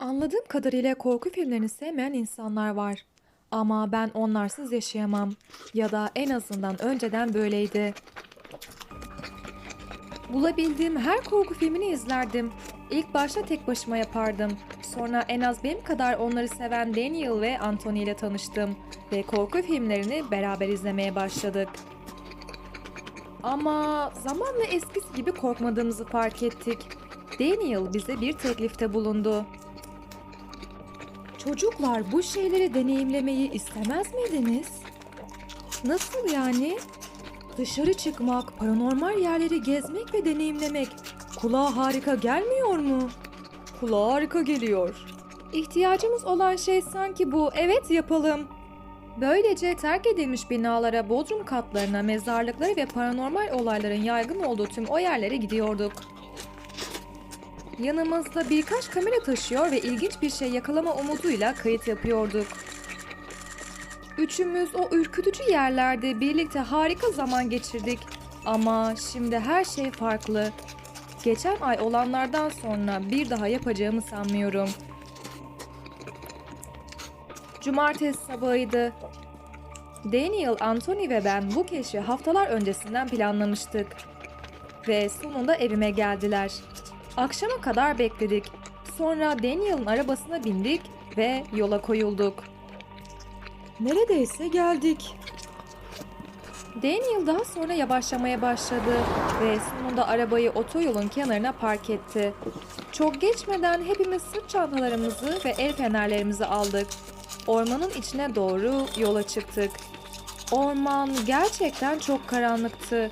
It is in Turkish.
Anladığım kadarıyla korku filmlerini sevmeyen insanlar var. Ama ben onlarsız yaşayamam. Ya da en azından önceden böyleydi. Bulabildiğim her korku filmini izlerdim. İlk başta tek başıma yapardım. Sonra en az benim kadar onları seven Daniel ve Anthony ile tanıştım. Ve korku filmlerini beraber izlemeye başladık. Ama zamanla eskisi gibi korkmadığımızı fark ettik. Daniel bize bir teklifte bulundu. Çocuklar bu şeyleri deneyimlemeyi istemez miydiniz? Nasıl yani? Dışarı çıkmak, paranormal yerleri gezmek ve deneyimlemek kulağa harika gelmiyor mu? Kulağa harika geliyor. İhtiyacımız olan şey sanki bu. Evet yapalım. Böylece terk edilmiş binalara, bodrum katlarına, mezarlıklara ve paranormal olayların yaygın olduğu tüm o yerlere gidiyorduk. Yanımızda birkaç kamera taşıyor ve ilginç bir şey yakalama umuduyla kayıt yapıyorduk. Üçümüz o ürkütücü yerlerde birlikte harika zaman geçirdik. Ama şimdi her şey farklı. Geçen ay olanlardan sonra bir daha yapacağımı sanmıyorum. Cumartesi sabahıydı. Daniel, Anthony ve ben bu keşfi haftalar öncesinden planlamıştık. Ve sonunda evime geldiler. Akşama kadar bekledik. Sonra Daniel'ın arabasına bindik ve yola koyulduk. Neredeyse geldik. Daniel daha sonra yavaşlamaya başladı ve sonunda arabayı otoyolun kenarına park etti. Çok geçmeden hepimiz sırt çantalarımızı ve el fenerlerimizi aldık. Ormanın içine doğru yola çıktık. Orman gerçekten çok karanlıktı